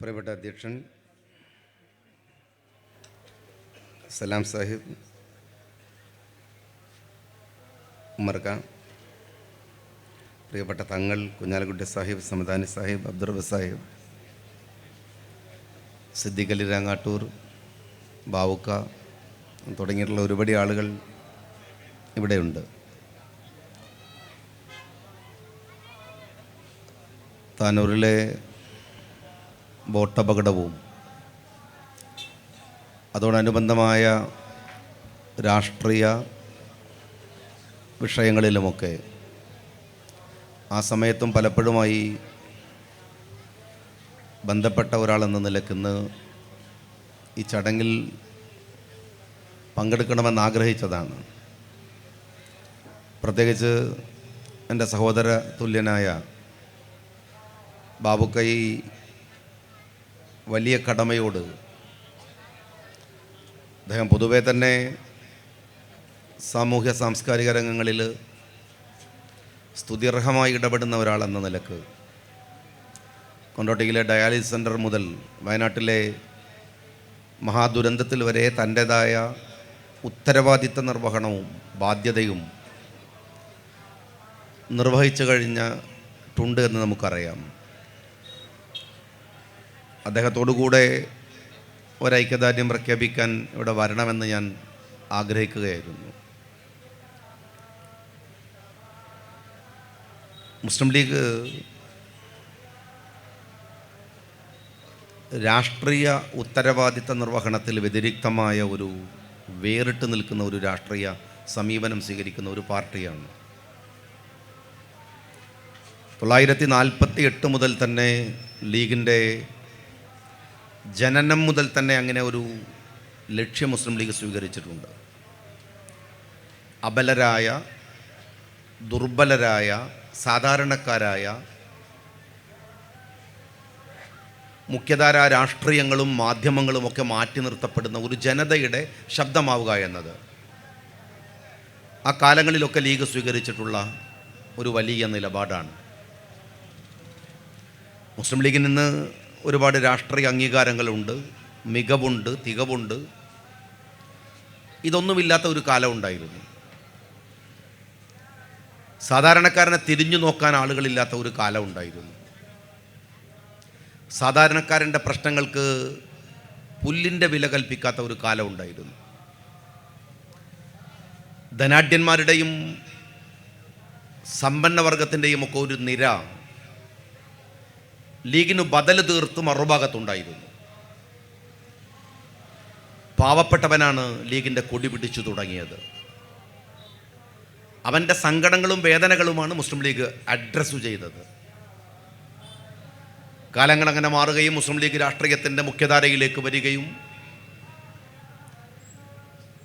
പ്രിയപ്പെട്ട അധ്യക്ഷൻ സലാം സാഹിബ് ഉമ്മർക്ക പ്രിയപ്പെട്ട തങ്ങൾ കുഞ്ഞാലക്കുട്ടി സാഹിബ് സമദാനി സാഹിബ് അബ്ദുറബ് സാഹിബ് സിദ്ദിഖ് അലി രാങ്ങാട്ടൂർ ബാവുക്ക തുടങ്ങിയിട്ടുള്ള ഒരുപാട് ആളുകൾ ഇവിടെയുണ്ട്. താനൂരിലെ ബോട്ടപകടവും. അതോടനുബന്ധമായ രാഷ്ട്രീയ വിഷയങ്ങളിലുമൊക്കെ ആ സമയത്തും പലപ്പോഴുമായി ബന്ധപ്പെട്ട ഒരാളെന്ന നിലക്കിന്ന് ഈ ചടങ്ങിൽ പങ്കെടുക്കണമെന്ന് ആഗ്രഹിച്ചതാണ്. പ്രത്യേകിച്ച് എന്റെ സഹോദര തുല്യനായ ബാബുക്കൈ വലിയ കടമയോട്. അദ്ദേഹം പൊതുവേ തന്നെ സാമൂഹ്യ സാംസ്കാരിക രംഗങ്ങളിൽ സ്തുതിർഹമായി ഇടപെടുന്ന ഒരാളെന്ന നിലയ്ക്ക്. കൊണ്ടോട്ടിയിലെ ഡയാലിസിസ് സെന്റർ മുതൽ വയനാട്ടിലെ മഹാദുരന്തത്തിൽ വരെ തന്റേതായ ഉത്തരവാദിത്ത നിർവഹണവും ബാധ്യതയും നിർവഹിച്ചു കഴിഞ്ഞിട്ടുണ്ട് എന്ന് നമുക്കറിയാം. അദ്ദേഹത്തോടു കൂടെ ഒരൈക്യദാർഢ്യം പ്രഖ്യാപിക്കാൻ ഇവിടെ വരണമെന്ന് ഞാൻ ആഗ്രഹിക്കുകയായിരുന്നു. മുസ്ലിം ലീഗ് രാഷ്ട്രീയ ഉത്തരവാദിത്ത നിർവഹണത്തിൽ വ്യതിരിക്തമായ ഒരു വേറിട്ട് നിൽക്കുന്ന ഒരു രാഷ്ട്രീയ സമീപനം സ്വീകരിക്കുന്ന ഒരു പാർട്ടിയാണ്. തൊള്ളായിരത്തി നാൽപ്പത്തി എട്ട് മുതൽ തന്നെ ലീഗിന്റെ ജനനം മുതൽ തന്നെ അങ്ങനെ ഒരു ലക്ഷ്യം മുസ്ലിം ലീഗ് സ്വീകരിച്ചിട്ടുണ്ട്. അബലരായ ദുർബലരായ സാധാരണക്കാരായ മുഖ്യധാര രാഷ്ട്രീയങ്ങളും മാധ്യമങ്ങളും ഒക്കെ മാറ്റി നിർത്തപ്പെടുന്ന ഒരു ജനതയുടെ ശബ്ദമാവുക എന്നത് ആ കാലങ്ങളിലൊക്കെ ലീഗ് സ്വീകരിച്ചിട്ടുള്ള ഒരു വലിയ നിലപാടാണ്. മുസ്ലിം ലീഗിൽ ഇന്ന് ഒരുപാട് രാഷ്ട്രീയ അംഗീകാരങ്ങളുണ്ട് മികവുണ്ട് തികവുണ്ട്. ഇതൊന്നുമില്ലാത്ത ഒരു കാലം ഉണ്ടായിരുന്നു. സാധാരണക്കാരനെ തിരിഞ്ഞു നോക്കാൻ ആളുകളില്ലാത്ത ഒരു കാലം ഉണ്ടായിരുന്നു. സാധാരണക്കാരന്റെ പ്രശ്നങ്ങൾക്ക് പുല്ലിന്റെ വില കൽപ്പിക്കാത്ത ഒരു കാലം ഉണ്ടായിരുന്നു. ധനാഢ്യന്മാരുടെയും സമ്പന്നവർഗത്തിന്റെയും ഒക്കെ ഒരു നിര ലീഗിന് ബദൽ തീർത്ത് മറുഭാഗത്തുണ്ടായിരുന്നു. പാവപ്പെട്ടവനാണ് ലീഗിന്റെ കൊടി പിടിച്ചു തുടങ്ങിയത്. അവന്റെ സങ്കടങ്ങളും വേദനകളുമാണ് മുസ്ലിം ലീഗ് അഡ്രസ്സ് ചെയ്തത്. കാലങ്ങൾ അങ്ങനെ മാറുകയും മുസ്ലിം ലീഗ് രാഷ്ട്രീയത്തിന്റെ മുഖ്യധാരയിലേക്ക് വരികയും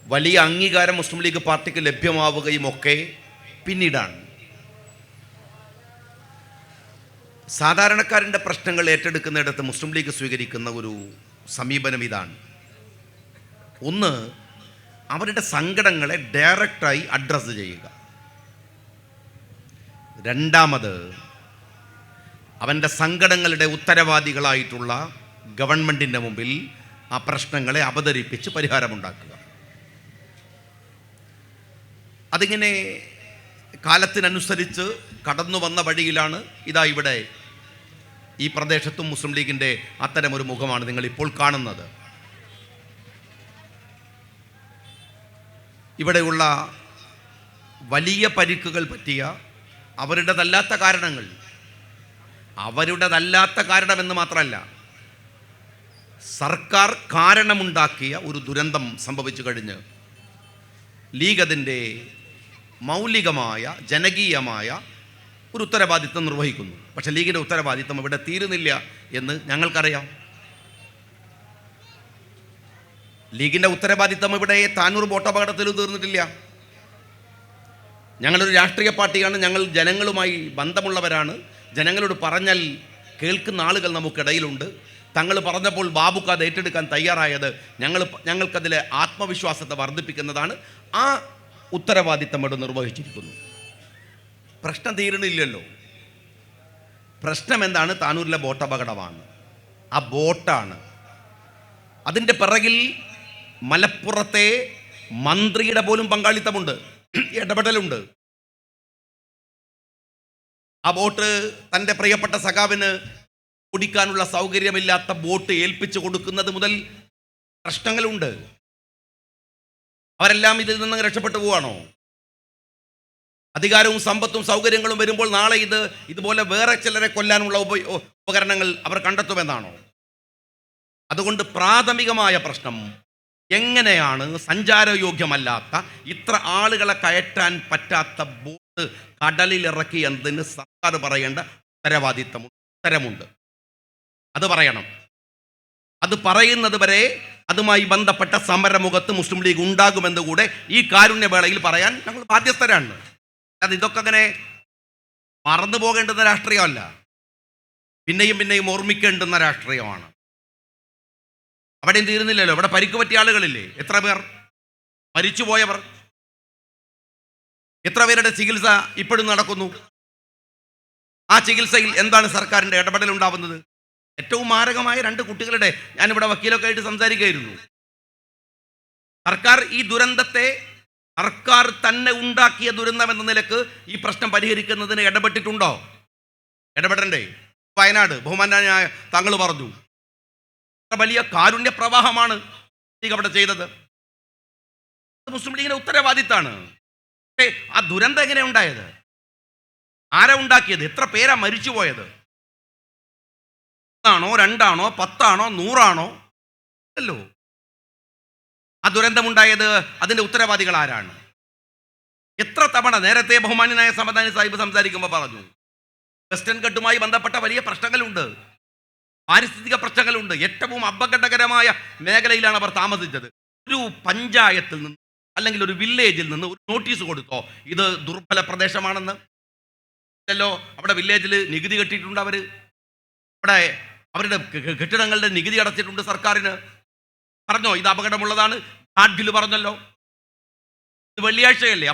വലിയ അംഗീകാരം മുസ്ലിം ലീഗ് പാർട്ടിക്ക് ലഭ്യമാവുകയും ഒക്കെ പിന്നീടാണ്. സാധാരണക്കാരന്റെ പ്രശ്നങ്ങൾ ഏറ്റെടുക്കുന്നിടത്ത് മുസ്ലിം ലീഗ് സ്വീകരിക്കുന്ന ഒരു സമീപനം ഇതാണ്. ഒന്ന് അവരുടെ സങ്കടങ്ങളെ ഡയറക്റ്റായി അഡ്രസ്സ് ചെയ്യുക. രണ്ടാമത് അവന്റെ സങ്കടങ്ങളുടെ ഉത്തരവാദികളായിട്ടുള്ള ഗവൺമെന്റിന്റെ മുമ്പിൽ ആ പ്രശ്നങ്ങളെ അവതരിപ്പിച്ച് പരിഹാരമുണ്ടാക്കുക. അതിങ്ങനെ കാലത്തിനനുസരിച്ച് കടന്നു വന്ന വഴിയിലാണ് ഇതാ ഇവിടെ ഈ പ്രദേശത്തും മുസ്ലിം ലീഗിന്റെ അത്തരമൊരു മുഖമാണ് നിങ്ങൾ ഇപ്പോൾ കാണുന്നത്. ഇവിടെയുള്ള വലിയ പരിക്കുകൾ പറ്റിയ അവരുടേതല്ലാത്ത കാരണങ്ങൾ അവരുടേതല്ലാത്ത കാരണമെന്ന് മാത്രമല്ല സർക്കാർ കാരണമുണ്ടാക്കിയ ഒരു ദുരന്തം സംഭവിച്ചു കഴിഞ്ഞ് ലീഗ് അതിന്റെ മൗലികമായ ജനകീയമായ ഒരു ഉത്തരവാദിത്വം നിർവഹിക്കുന്നു. പക്ഷേ ലീഗിന്റെ ഉത്തരവാദിത്വം ഇവിടെ തീരുന്നില്ല എന്ന് ഞങ്ങൾക്കറിയാം. ലീഗിന്റെ ഉത്തരവാദിത്വം ഇവിടെ താനൂർ ബോട്ടപകടത്തിലും തീർന്നിട്ടില്ല. ഞങ്ങളൊരു രാഷ്ട്രീയ പാർട്ടിയാണ് ഞങ്ങൾ ജനങ്ങളുമായി ബന്ധമുള്ളവരാണ്. ജനങ്ങളോട് പറഞ്ഞാൽ കേൾക്കുന്ന ആളുകൾ നമുക്കിടയിലുണ്ട്. തങ്ങൾ പറഞ്ഞപ്പോൾ ബാബുക്ക് അത് ഏറ്റെടുക്കാൻ തയ്യാറായത് ഞങ്ങൾ ഞങ്ങൾക്കതിലെ ആത്മവിശ്വാസത്തെ വർദ്ധിപ്പിക്കുന്നതാണ്. ആ ഉത്തരവാദിത്തം ഇവിടെ നിർവഹിച്ചിരിക്കുന്നു. പ്രശ്നം തീരണില്ലല്ലോ പ്രശ്നം എന്താണ്? താനൂരിലെ ബോട്ട് അപകടമാണ്. ആ ബോട്ടാണ്. അതിന്റെ പിറകിൽ മലപ്പുറത്തെ മന്ത്രിയുടെ പോലും പങ്കാളിത്തമുണ്ട്. ഇടപെടലുണ്ട്. ആ ബോട്ട് തന്റെ പ്രിയപ്പെട്ട സഖാവിന് കുടിക്കാനുള്ള സൗകര്യമില്ലാത്ത ബോട്ട് ഏൽപ്പിച്ചു കൊടുക്കുന്നത് മുതൽ പ്രശ്നങ്ങളുണ്ട്. അവരെല്ലാം ഇതിൽ നിന്ന് രക്ഷപ്പെട്ടു പോവാണോ? അധികാരവും സമ്പത്തും സൗകര്യങ്ങളും വരുമ്പോൾ നാളെ ഇത് ഇതുപോലെ വേറെ ചിലരെ കൊല്ലാനുള്ള ഉപ- ഉപകരണങ്ങൾ അവർ കണ്ടെത്തുമെന്നാണോ? അതുകൊണ്ട് പ്രാഥമികമായ പ്രശ്നം എങ്ങനെയാണ് സഞ്ചാരയോഗ്യമല്ലാത്ത ഇത്ര ആളുകളെ കയറ്റാൻ പറ്റാത്ത ബോട്ട് കടലിൽ ഇറക്കി എന്നതിന് സർക്കാർ പറയേണ്ട ഉത്തരവാദിത്തമുണ്ട് ഉത്തരമുണ്ട്. അത് പറയണം. അത് പറയുന്നത് വരെ അതുമായി ബന്ധപ്പെട്ട സമരമുഖത്ത് മുസ്ലിം ലീഗ് ഉണ്ടാകുമെന്ന് കൂടെ ഈ കാരുണ്യവേളയിൽ പറയാൻ ഞങ്ങൾ ബാധ്യസ്ഥരാണ്. അത് ഇതൊക്കെ അങ്ങനെ മറന്നു പോകേണ്ടുന്ന രാഷ്ട്രീയമല്ല. പിന്നെയും പിന്നെയും ഓർമ്മിക്കേണ്ടുന്ന രാഷ്ട്രീയമാണ്. അവിടെയും തീരുന്നില്ലല്ലോ. ഇവിടെ പരിക്ക് പറ്റിയ ആളുകളില്ലേ? എത്ര പേർ? മരിച്ചുപോയവർ? എത്ര പേരുടെ ചികിത്സ ഇപ്പോഴും നടക്കുന്നു? ആ ചികിത്സയിൽ എന്താണ് സർക്കാരിന്റെ ഇടപെടൽ ഉണ്ടാവുന്നത്? ഏറ്റവും മാരകമായ രണ്ട് കുട്ടികളുടെ ഞാനിവിടെ വക്കീലൊക്കെ ആയിട്ട് സംസാരിക്കുകയായിരുന്നു. സർക്കാർ ഈ ദുരന്തത്തെ സർക്കാർ തന്നെ ഉണ്ടാക്കിയ ദുരന്തം എന്ന നിലയ്ക്ക് ഈ പ്രശ്നം പരിഹരിക്കുന്നതിന് ഇടപെട്ടിട്ടുണ്ടോ? ഇടപെടണ്ടേ. വയനാട് ബഹുമാനായ താങ്കൾ പറഞ്ഞു. വലിയ കാരുണ്യ പ്രവാഹമാണ് അവിടെ ചെയ്തത്. മുസ്ലിം ലീഗിന്റെ ഉത്തരവാദിത്താണ്. ആ ദുരന്തം എങ്ങനെ ഉണ്ടായത്? ആരാ ഉണ്ടാക്കിയത്? എത്ര പേരാ മരിച്ചുപോയത്? ആണോ രണ്ടാണോ പത്താണോ നൂറാണോ? അല്ലോ. ആ ദുരന്തമുണ്ടായത് അതിന്റെ ഉത്തരവാദികൾ ആരാണ്? എത്ര തവണ നേരത്തെ ബഹുമാന്യനായ സമദാനി സാഹിബ് സംസാരിക്കുമ്പോൾ പറഞ്ഞു വെസ്റ്റേൺ ഘട്ടുമായി ബന്ധപ്പെട്ട വലിയ പ്രശ്നങ്ങളുണ്ട്. പാരിസ്ഥിതിക പ്രശ്നങ്ങളുണ്ട്. ഏറ്റവും അപകടകരമായ മേഖലയിലാണ് അവർ താമസിച്ചത്. ഒരു പഞ്ചായത്തിൽ നിന്ന് അല്ലെങ്കിൽ ഒരു വില്ലേജിൽ നിന്ന് ഒരു നോട്ടീസ് കൊടുത്തോ ഇത് ദുർബല പ്രദേശമാണെന്ന്? അല്ലല്ലോ അവിടെ വില്ലേജിൽ നികുതി കെട്ടിയിട്ടുണ്ട് അവർ അവിടെ അവരുടെ കെട്ടിടങ്ങളുടെ നികുതി അടച്ചിട്ടുണ്ട് സർക്കാരിന്. പറഞ്ഞോ ഇത് അപകടമുള്ളതാണ്? ഗാഡ്ഗിൽ പറഞ്ഞല്ലോ. ഇത് വെള്ളിയാഴ്ചയല്ലേ?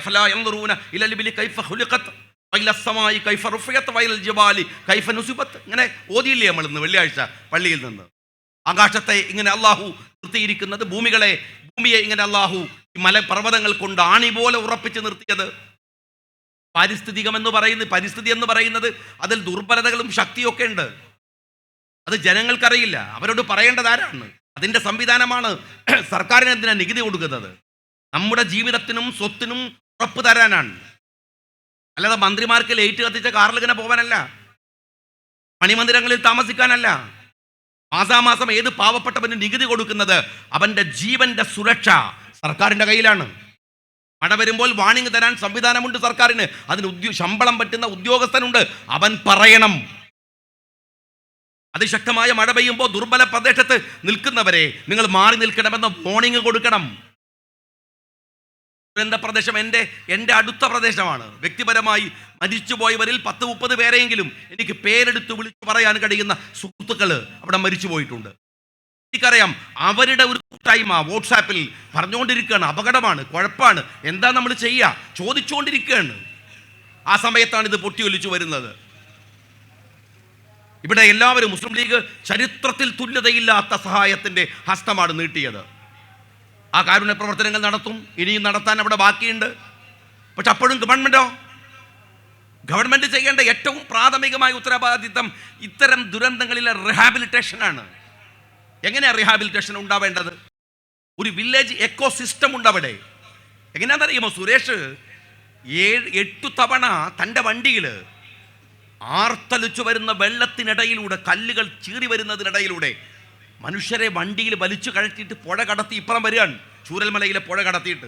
ഇങ്ങനെ ഓതിയില്ലേ നമ്മൾ ഇന്ന് വെള്ളിയാഴ്ച പള്ളിയിൽ നിന്ന്. ആകാശത്തെ ഇങ്ങനെ അള്ളാഹു നിർത്തിയിരിക്കുന്നത് ഭൂമികളെ ഭൂമിയെ ഇങ്ങനെ അള്ളാഹു മലപർവതങ്ങൾ കൊണ്ട് ആണി പോലെ ഉറപ്പിച്ച് നിർത്തിയത്. പാരിസ്ഥിതികം എന്ന് പറയുന്നത് പരിസ്ഥിതി എന്ന് പറയുന്നത് അതിൽ ദുർബലതകളും ശക്തിയൊക്കെ ഉണ്ട്. അത് ജനങ്ങൾക്കറിയില്ല. അവരോട് പറയേണ്ടത് ആരാണ്? അതിന്റെ സംവിധാനമാണ് സർക്കാരിന് നികുതി കൊടുക്കുന്നത്? നമ്മുടെ ജീവിതത്തിനും സ്വത്തിനും ഉറപ്പ് തരാനാണ്. അല്ലാതെ മന്ത്രിമാർക്ക് ലേറ്റ് കത്തിച്ച കാറിൽ ഇങ്ങനെ പോകാനല്ല മണിമന്ദിരങ്ങളിൽ താമസിക്കാനല്ല. മാസാമാസം ഏത് പാവപ്പെട്ടവന് നികുതി കൊടുക്കുന്നത്? അവന്റെ ജീവന്റെ സുരക്ഷ സർക്കാരിന്റെ കയ്യിലാണ്. മഴ വരുമ്പോൾ വാണിംഗ് തരാൻ സംവിധാനമുണ്ട് സർക്കാരിന്. അതിന് ഉദ്യോ ശമ്പളം പറ്റുന്ന ഉദ്യോഗസ്ഥനുണ്ട്. അവൻ പറയണം. അതിശക്തമായ മഴ പെയ്യുമ്പോൾ ദുർബല പ്രദേശത്ത് നിൽക്കുന്നവരെ നിങ്ങൾ മാറി നിൽക്കണമെന്ന് വോണിങ് കൊടുക്കണം. ദുരന്ത പ്രദേശം എന്റെ എന്റെ അടുത്ത പ്രദേശമാണ്. വ്യക്തിപരമായി മരിച്ചുപോയവരിൽ പത്ത് മുപ്പത് പേരെയെങ്കിലും എനിക്ക് പേരെടുത്ത് വിളിച്ചു പറയാൻ കഴിയുന്ന സുഹൃത്തുക്കൾ അവിടെ മരിച്ചു പോയിട്ടുണ്ട്. എനിക്കറിയാം അവരുടെ ഒരു കൂട്ടായ്മ വാട്സാപ്പിൽ പറഞ്ഞുകൊണ്ടിരിക്കുകയാണ്. അപകടമാണ് കുഴപ്പമാണ്. എന്താ നമ്മൾ ചെയ്യുക? ചോദിച്ചുകൊണ്ടിരിക്കുകയാണ്. ആ സമയത്താണ് ഇത് പൊട്ടിയൊലിച്ചു വരുന്നത്. ഇവിടെ എല്ലാവരും മുസ്ലിം ലീഗ് ചരിത്രത്തിൽ തുല്യതയില്ലാത്ത സഹായത്തിന്റെ ഹസ്തമാണ് നീട്ടിയത്. ആ കാരുണ്യ പ്രവർത്തനങ്ങൾ നടത്തും ഇനിയും നടത്താൻ അവിടെ ബാക്കിയുണ്ട്. പക്ഷെ അപ്പോഴും ഗവൺമെന്റോ ഗവൺമെന്റ് ചെയ്യേണ്ട ഏറ്റവും പ്രാഥമികമായ ഉത്തരവാദിത്തം ഇത്തരം ദുരന്തങ്ങളിലെ റിഹാബിലിറ്റേഷനാണ് എങ്ങനെയാണ് റിഹാബിലിറ്റേഷൻ ഉണ്ടാവേണ്ടത്? ഒരു വില്ലേജ് എക്കോ സിസ്റ്റം ഉണ്ട് അവിടെ. എങ്ങനെയാണെന്നറിയുമോ സുരേഷ്? ഏഴ് എട്ടു തവണ തന്റെ വണ്ടിയിൽ ആർത്തലിച്ചു വരുന്ന വെള്ളത്തിനിടയിലൂടെ കല്ലുകൾ ചീറി വരുന്നതിനിടയിലൂടെ മനുഷ്യരെ വണ്ടിയിൽ വലിച്ചു കഴറ്റിയിട്ട് പുഴ കടത്തി ഇപ്പുറം വരികയാണ്. ചൂരൽമലയിലെ പുഴ കടത്തിയിട്ട്.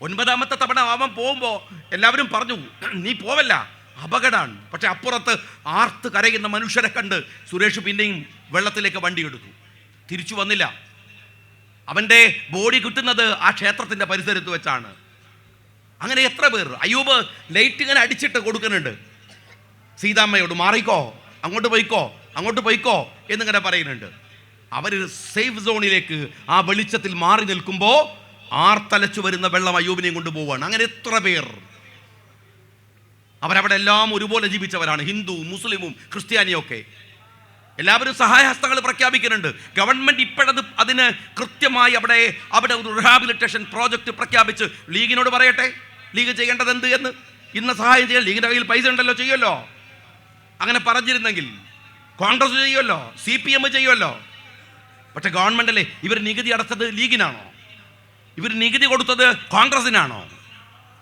ഒൻപതാമത്തെ തവണ അവൻ പോകുമ്പോൾ എല്ലാവരും പറഞ്ഞു നീ പോവല്ല അപകടമാണ് പക്ഷെ അപ്പുറത്ത് ആർത്ത് കരയുന്ന മനുഷ്യരെ കണ്ട് സുരേഷ് പിന്നെയും വെള്ളത്തിലേക്ക് വണ്ടി എടുത്തു. തിരിച്ചു വന്നില്ല. അവന്റെ ബോഡി കിട്ടുന്നത് ആ ക്ഷേത്രത്തിന്റെ പരിസരത്ത് വെച്ചാണ്. അങ്ങനെ എത്ര പേർ? അയ്യൂബ് ലൈറ്റ് ഇങ്ങനെ അടിച്ചിട്ട് കൊടുക്കുന്നുണ്ട്. സീതാമ്മയോട് മാറിക്കോ അങ്ങോട്ട് പോയിക്കോ അങ്ങോട്ട് പോയിക്കോ എന്നിങ്ങനെ പറയുന്നുണ്ട്. അവർ സേഫ് സോണിലേക്ക് ആ വെളിച്ചത്തിൽ മാറി നിൽക്കുമ്പോൾ ആർത്തലച്ചു വരുന്ന വെള്ളം അയ്യൂബിനെയും കൊണ്ട് പോവാണ് അങ്ങനെ എത്ര പേർ. അവരവിടെ എല്ലാം ഒരുപോലെ ജീവിച്ചവരാണ്. ഹിന്ദു മുസ്ലിമും ക്രിസ്ത്യാനിയൊക്കെ. എല്ലാവരും സഹായഹസ്തങ്ങൾ പ്രഖ്യാപിക്കുന്നുണ്ട്. ഗവൺമെന്റ് ഇപ്പോഴത് അതിന് കൃത്യമായി അവിടെ അവിടെ ഒരു റിഹാബിലിറ്റേഷൻ പ്രോജക്റ്റ് പ്രഖ്യാപിച്ച് ലീഗിനോട് പറയട്ടെ? ലീഗ് ചെയ്യേണ്ടത് എന്ത് എന്ന്? ഇന്ന് സഹായം ചെയ്യാൻ ലീഗിന്റെ കയ്യിൽ പൈസ ഉണ്ടല്ലോ ചെയ്യുമല്ലോ? അങ്ങനെ പറഞ്ഞിരുന്നെങ്കിൽ കോൺഗ്രസ് ചെയ്യുമല്ലോ സി പി എം ചെയ്യുമല്ലോ പക്ഷെ ഗവൺമെന്റ് അല്ലേ ഇവർ നികുതി അടച്ചത് ലീഗിനാണോ? ഇവർ നികുതി കൊടുത്തത് കോൺഗ്രസിനാണോ?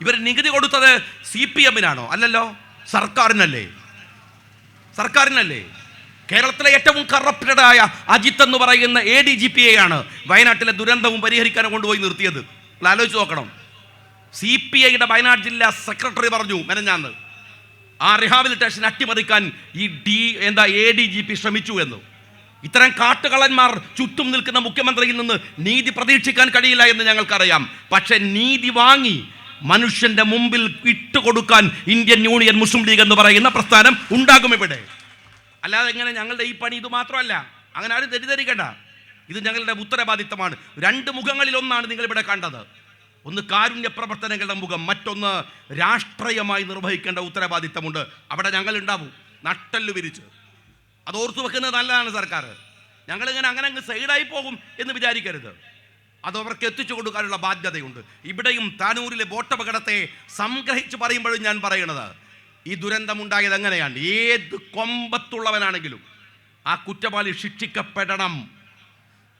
ഇവർ നികുതി കൊടുത്തത് സി പി എമ്മിനാണോ അല്ലല്ലോ സർക്കാരിനല്ലേ. സർക്കാരിനല്ലേ. കേരളത്തിലെ ഏറ്റവും കറപ്റ്റഡായ അജിത്ത് എന്ന് പറയുന്ന എ ഡി ജി പി ആണ് വയനാട്ടിലെ ദുരന്തവും പരിഹരിക്കാനും കൊണ്ടുപോയി നിർത്തിയത്. ആലോചിച്ച് നോക്കണം. സി പി ഐയുടെ വയനാട് ജില്ലാ സെക്രട്ടറി പറഞ്ഞു മെനഞ്ഞാന്ന്. ആ റിഹാബിലിറ്റേഷൻ അട്ടിമറിക്കാൻ ഈ ഡി എന്താ എ ഡി ജി പി ശ്രമിച്ചു എന്ന്. ഇത്തരം കാട്ടുകളന്മാർ ചുറ്റും നിൽക്കുന്ന മുഖ്യമന്ത്രിയിൽ നിന്ന് നീതി പ്രതീക്ഷിക്കാൻ കഴിയില്ല എന്ന് ഞങ്ങൾക്കറിയാം. പക്ഷെ നീതി വാങ്ങി മനുഷ്യന്റെ മുമ്പിൽ ഇട്ടുകൊടുക്കാൻ ഇന്ത്യൻ യൂണിയൻ മുസ്ലിം ലീഗ് എന്ന് പറയുന്ന പ്രസ്ഥാനം ഉണ്ടാകും ഇവിടെ. അല്ലാതെ എങ്ങനെ ഞങ്ങളുടെ ഈ പണി ഇത് മാത്രമല്ല? അങ്ങനെ ആരും തെറ്റിദ്ധരിക്കണ്ട. ഇത് ഞങ്ങളുടെ ഉത്തരവാദിത്തമാണ്. രണ്ട് മുഖങ്ങളിൽ ഒന്നാണ് നിങ്ങൾ ഇവിടെ കണ്ടത്. ഒന്ന് കാരുണ്യ പ്രവർത്തനങ്ങളുടെ മുഖം മറ്റൊന്ന് രാഷ്ട്രീയമായി നിർവഹിക്കേണ്ട ഉത്തരവാദിത്തമുണ്ട്. അവിടെ ഞങ്ങൾ ഉണ്ടാവും നട്ടല്ലു വിരിച്ച്. അത് ഓർത്തു വെക്കുന്നത് നല്ലതാണ് സർക്കാർ. ഞങ്ങളിങ്ങനെ അങ്ങനെ അങ്ങ് സൈഡായി പോകും എന്ന് വിചാരിക്കരുത്. അത് അവർക്ക് എത്തിച്ചു കൊടുക്കാനുള്ള ബാധ്യതയുണ്ട്. ഇവിടെയും താനൂരിലെ ബോട്ടപകടത്തെ സംഗ്രഹിച്ച് പറയുമ്പോഴും ഞാൻ പറയണത് ഈ ദുരന്തമുണ്ടായത് എങ്ങനെയാണ്? ഏത് കൊമ്പത്തുള്ളവനാണെങ്കിലും ആ കുറ്റവാളി ശിക്ഷിക്കപ്പെടണം.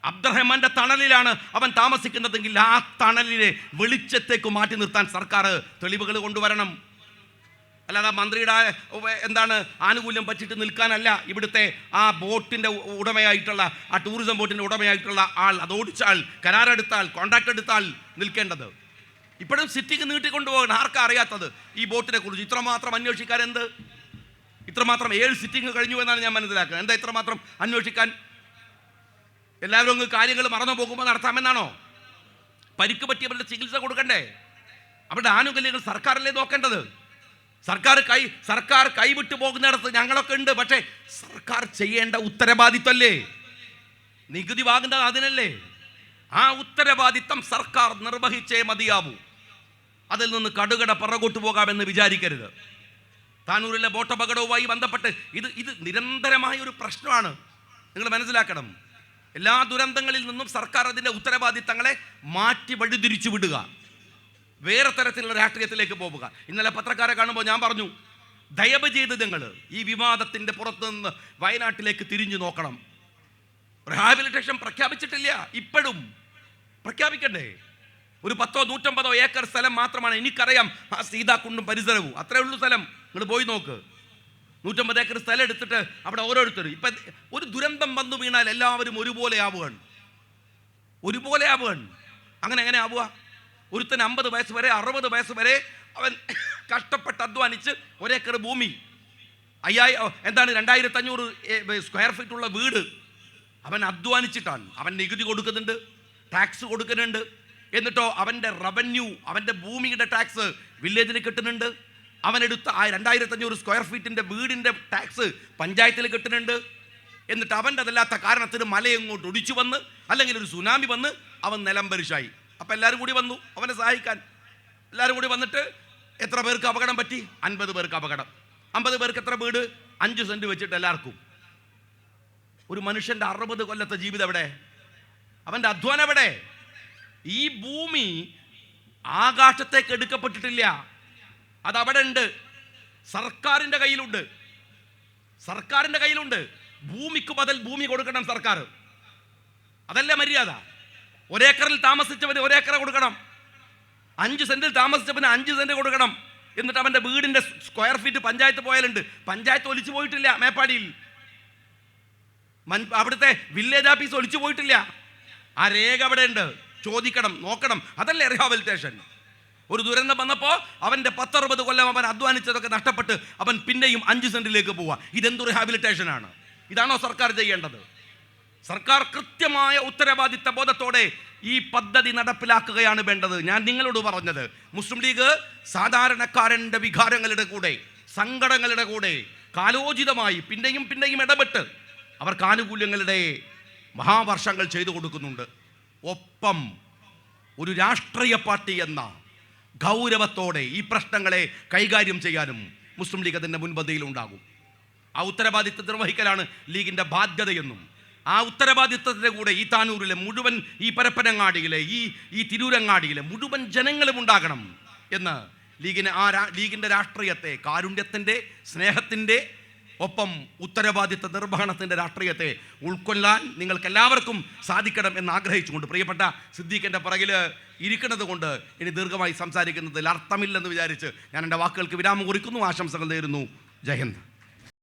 അബ്ദുറഹ്മാന്റെ തണലിലാണ് അവൻ താമസിക്കുന്നതെങ്കിൽ ആ തണലിനെ വെളിച്ചത്തേക്ക് മാറ്റി നിർത്താൻ സർക്കാർ തെളിവുകൾ കൊണ്ടുവരണം. അല്ലാതെ മന്ത്രിയുടെ എന്താണ് ആനുകൂല്യം പറ്റിട്ട് നിൽക്കാനല്ല ഇവിടുത്തെ ആ ബോട്ടിന്റെ ഉടമയായിട്ടുള്ള ആ ടൂറിസം ബോട്ടിന്റെ ഉടമയായിട്ടുള്ള ആൾ അത് ഓടിച്ചാൽ കരാറെടുത്താൽ കോൺട്രാക്ട് എടുത്താൽ നിൽക്കേണ്ടത്. ഇപ്പോഴും സിറ്റിക്ക് നീട്ടിക്കൊണ്ടുപോകണം. ആർക്കാ അറിയാത്തത്? ഈ ബോട്ടിനെ കുറിച്ച് ഇത്രമാത്രം അന്വേഷിക്കാൻ എന്ത് ഇത്രമാത്രം ഏഴ് സിറ്റിങ് കഴിഞ്ഞു എന്നാണ് ഞാൻ മനസ്സിലാക്കുന്നത്. എന്താ ഇത്രമാത്രം അന്വേഷിക്കാൻ എല്ലാവരും അങ്ങ് കാര്യങ്ങൾ മറന്നു പോകുമ്പോൾ നടത്താമെന്നാണോ? പരിക്ക് പറ്റിയവരുടെ ചികിത്സ കൊടുക്കണ്ടേ? അവരുടെ ആനുകൂല്യങ്ങൾ സർക്കാരല്ലേ നോക്കേണ്ടത്? സർക്കാർ കൈ സർക്കാർ കൈവിട്ടു പോകുന്നിടത്ത് ഞങ്ങളൊക്കെ ഉണ്ട് പക്ഷേ സർക്കാർ ചെയ്യേണ്ട ഉത്തരവാദിത്വല്ലേ? നികുതി വാങ്ങുന്നത് അതിനല്ലേ? ആ ഉത്തരവാദിത്തം സർക്കാർ നിർവഹിച്ചേ മതിയാവൂ. അതിൽ നിന്ന് കടുകട പിറകോട്ട് പോകാമെന്ന് വിചാരിക്കരുത്. താനൂരിലെ ബോട്ടപകടവുമായി ബന്ധപ്പെട്ട് ഇത് ഇത് നിരന്തരമായ ഒരു പ്രശ്നമാണ്. നിങ്ങൾ മനസ്സിലാക്കണം. എല്ലാ ദുരന്തങ്ങളിൽ നിന്നും സർക്കാർ അതിന്റെ ഉത്തരവാദിത്തങ്ങളെ മാറ്റി വഴിതിരിച്ചു വിടുക. വേറെ തരത്തിലുള്ള രാഷ്ട്രീയത്തിലേക്ക് പോവുക ഇന്നലെ പത്രക്കാരെ കാണുമ്പോൾ ഞാൻ പറഞ്ഞു ദയവ് ചെയ്ത് നിങ്ങൾ ഈ വിവാദത്തിന്റെ പുറത്ത് നിന്ന് വയനാട്ടിലേക്ക് തിരിഞ്ഞു നോക്കണം. റിഹാബിലിറ്റേഷൻ പ്രഖ്യാപിച്ചിട്ടില്ല. ഇപ്പോഴും പ്രഖ്യാപിക്കണ്ടേ? ഒരു പത്തോ നൂറ്റമ്പതോ ഏക്കർ സ്ഥലം മാത്രമാണ് എനിക്കറിയാം ആ സീതാക്കുണ്ടും പരിസരവും. അത്രേ ഉള്ളൂ സ്ഥലം. നിങ്ങൾ പോയി നോക്ക്. നൂറ്റമ്പത് ഏക്കർ സ്ഥലം എടുത്തിട്ട് അവിടെ ഓരോരുത്തരും. ഇപ്പം ഒരു ദുരന്തം വന്നു വീണാൽ എല്ലാവരും ഒരുപോലെ ആവുകയാണ്. ഒരുപോലെ ആവുകയാണ്. അങ്ങനെ എങ്ങനെ ആവുക? ഒരുത്തൻ അമ്പത് വയസ്സ് വരെ അറുപത് വയസ്സ് വരെ അവൻ കഷ്ടപ്പെട്ട് അധ്വാനിച്ച് ഒരേക്കർ ഭൂമി. അയ്യായി എന്താണ് രണ്ടായിരത്തി അഞ്ഞൂറ് സ്ക്വയർ ഫീറ്റ് ഉള്ള വീട് അവൻ അധ്വാനിച്ചിട്ടാണ്. അവൻ നികുതി കൊടുക്കുന്നുണ്ട് ടാക്സ് കൊടുക്കുന്നുണ്ട്. എന്നിട്ടോ അവന്റെ റവന്യൂ അവന്റെ ഭൂമിയുടെ ടാക്സ് വില്ലേജിന് കിട്ടുന്നുണ്ട്. അവനെടുത്ത ആ രണ്ടായിരത്തി അഞ്ഞൂറ് സ്ക്വയർ ഫീറ്റിന്റെ വീടിന്റെ ടാക്സ് പഞ്ചായത്തിൽ കിട്ടുന്നുണ്ട്. എന്നിട്ട് അവന്റെ അതല്ലാത്ത കാരണത്തിന് മലയങ്ങോട്ട് ഒടിച്ചു വന്ന് അല്ലെങ്കിൽ ഒരു സുനാമി വന്ന് അവൻ നിലംപരിശായി അപ്പം എല്ലാവരും കൂടി വന്നു അവനെ സഹായിക്കാൻ. എല്ലാവരും കൂടി വന്നിട്ട് എത്ര പേർക്ക് അപകടം പറ്റി? അൻപത് പേർക്ക് അപകടം. അമ്പത് പേർക്ക് എത്ര വീട്? അഞ്ച് സെന്റ് വെച്ചിട്ട് എല്ലാവർക്കും. ഒരു മനുഷ്യന്റെ അറുപത് കൊല്ലത്തെ ജീവിതം എവിടെ? അവന്റെ അധ്വാനം എവിടെ? ഈ ഭൂമി ആകാശത്തേക്ക് എടുക്കപ്പെട്ടിട്ടില്ല. അത് അവിടെ ഉണ്ട് സർക്കാരിന്റെ കയ്യിലുണ്ട്. സർക്കാരിന്റെ കയ്യിലുണ്ട്. ഭൂമിക്ക് ബദൽ ഭൂമി കൊടുക്കണം സർക്കാർ. അതല്ലേ മര്യാദ? ഒരേക്കറിൽ താമസിച്ചവന് ഒരേക്കർ കൊടുക്കണം. അഞ്ച് സെന്റിൽ താമസിച്ചവന് അഞ്ച് സെന്റ് കൊടുക്കണം. എന്നിട്ട് അവന്റെ വീടിന്റെ സ്ക്വയർ ഫീറ്റ് പഞ്ചായത്ത് പോയാലുണ്ട്. പഞ്ചായത്ത് ഒലിച്ചു പോയിട്ടില്ല മേപ്പാടിയിൽ. മൻ അവിടുത്തെ വില്ലേജ് ഓഫീസ് ഒലിച്ചു പോയിട്ടില്ല. ആ രേഖ അവിടെ ഉണ്ട് ചോദിക്കണം നോക്കണം. അതല്ലേ റിഹാബിലിറ്റേഷൻ? ഒരു ദുരന്തം വന്നപ്പോൾ അവന്റെ പത്തറുപത് കൊല്ലം അവൻ അധ്വാനിച്ചതൊക്കെ നഷ്ടപ്പെട്ട് അവൻ പിന്നെയും അഞ്ച് സെന്റിലേക്ക് പോവുക ഇതെന്തു റിഹാബിലിറ്റേഷനാണ് ഇതാണോ സർക്കാർ ചെയ്യേണ്ടത്? സർക്കാർ കൃത്യമായ ഉത്തരവാദിത്ത ബോധത്തോടെ ഈ പദ്ധതി നടപ്പിലാക്കുകയാണ് വേണ്ടത്. ഞാൻ നിങ്ങളോട് പറഞ്ഞത് മുസ്ലിം ലീഗ് സാധാരണക്കാരന്റെ വികാരങ്ങളുടെ കൂടെ സങ്കടങ്ങളുടെ കൂടെ കാലോചിതമായി പിന്നെയും പിന്നെയും ഇടപെട്ട് അവർക്ക് ആനുകൂല്യങ്ങളുടെ മഹാവർഷങ്ങൾ ചെയ്തു കൊടുക്കുന്നുണ്ട്. ഒപ്പം ഒരു രാഷ്ട്രീയ പാർട്ടി എന്ന ഗൗരവത്തോടെ ഈ പ്രശ്നങ്ങളെ കൈകാര്യം ചെയ്യാനും മുസ്ലിം ലീഗ് അതിന്റെ മുൻപന്തിയിൽ ഉണ്ടാകും. ആ ഉത്തരവാദിത്വം നിർവഹിക്കലാണ് ലീഗിന്റെ ബാധ്യതയെന്നും ആ ഉത്തരവാദിത്വത്തിന്റെ കൂടെ ഈ താനൂരിലെ മുഴുവൻ ഈ പരപ്പനങ്ങാടിയിലെ ഈ ഈ തിരൂരങ്ങാടിയിലെ മുഴുവൻ ജനങ്ങളും ഉണ്ടാകണം എന്ന് ലീഗിന് ആ ലീഗിന്റെ രാഷ്ട്രീയത്തെ കാരുണ്യത്തിന്റെ സ്നേഹത്തിന്റെ ഒപ്പം ഉത്തരവാദിത്വ നിർവഹണത്തിന്റെ രാഷ്ട്രീയത്തെ ഉൾക്കൊള്ളാൻ നിങ്ങൾക്ക് എല്ലാവർക്കും സാധിക്കണം എന്ന് ആഗ്രഹിച്ചുകൊണ്ട് പ്രിയപ്പെട്ട സിദ്ദീഖിന്റെ പുറകിൽ ഇരിക്കുന്നത് കൊണ്ട് ഇനി ദീർഘമായി സംസാരിക്കുന്നതിൽ അർത്ഥമില്ലെന്ന് വിചാരിച്ച് ഞാൻ എന്റെ വാക്കുകൾക്ക് വിരാമം കുറിക്കുന്നു ആശംസകൾ നേരുന്നു. ജയന്ത്